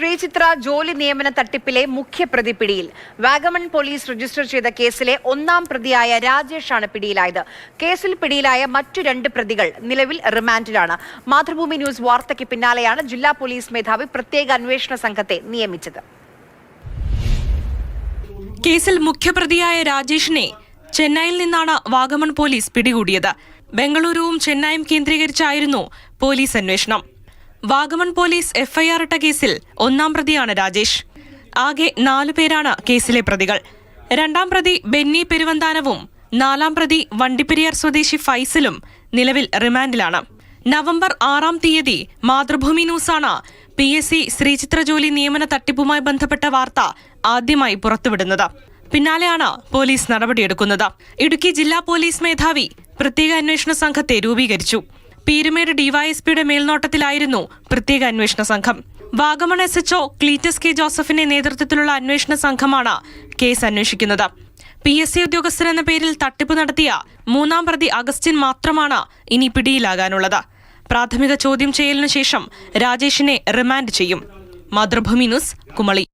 ശ്രീചിത്ര ജോലി നിയമന തട്ടിപ്പിലെ മുഖ്യപ്രതി പിടിയിൽ വാഗമൺ പോലീസ് രജിസ്റ്റർ ചെയ്ത കേസിലെ ഒന്നാം പ്രതിയായ രാജേഷാണ് പിടിയിലായത്. കേസിൽ പിടിയിലായ മറ്റു രണ്ട് പ്രതികൾ നിലവിൽ റിമാൻഡിലാണ്. മാതൃഭൂമി ന്യൂസ് വാർത്തയ്ക്ക് പിന്നാലെയാണ് ജില്ലാ പോലീസ് മേധാവി പ്രത്യേക അന്വേഷണ സംഘത്തെ നിയമിച്ചത്. കേസിൽ മുഖ്യപ്രതിയായ രാജേഷിനെ ചെന്നൈയിൽ നിന്നാണ് വാഗമൺ പോലീസ് പിടികൂടിയത്. ബംഗളൂരുവും ചെന്നൈയും കേന്ദ്രീകരിച്ചായിരുന്നു പോലീസ് അന്വേഷണം. വാഗമൺ പോലീസ് എഫ്ഐആർ ഇട്ട കേസിൽ ഒന്നാം പ്രതിയാണ് രാജേഷ്. ആകെ നാലു പേരാണ് കേസിലെ പ്രതികൾ. രണ്ടാം പ്രതി ബെന്നി പെരുവന്താനവും നാലാം പ്രതി വണ്ടിപ്പെരിയാർ സ്വദേശി ഫൈസലും നിലവിൽ റിമാൻഡിലാണ്. നവംബർ ആറാം തീയതി മാതൃഭൂമി ന്യൂസാണ് പി എസ് സി ശ്രീചിത്ര ജോലി നിയമന തട്ടിപ്പുമായി ബന്ധപ്പെട്ട വാർത്ത ആദ്യമായി പുറത്തുവിടുന്നത്. പിന്നാലെയാണ് പോലീസ് നടപടിയെടുക്കുന്നത്. ഇടുക്കി ജില്ലാ പോലീസ് മേധാവി പ്രത്യേക അന്വേഷണ സംഘത്തെ രൂപീകരിച്ചു. പീരുമേട് ഡിവൈഎസ്പിയുടെ മേൽനോട്ടത്തിലായിരുന്നു പ്രത്യേക അന്വേഷണ സംഘം. Vagamon S H O Cletus K ജോസഫിന്റെ നേതൃത്വത്തിലുള്ള അന്വേഷണ സംഘമാണ് കേസ് അന്വേഷിക്കുന്നത്. പി എസ് സി ഉദ്യോഗസ്ഥൻ എന്ന പേരിൽ തട്ടിപ്പ് നടത്തിയ മൂന്നാം പ്രതി അഗസ്റ്റിൻ മാത്രമാണ് ഇനി പിടിയിലാകാനുള്ളത്. പ്രാഥമിക ചോദ്യം ചെയ്യലിനു ശേഷം രാജേഷിനെ റിമാൻഡ് ചെയ്യും. മാതൃഭൂമി ന്യൂസ് കുമളി.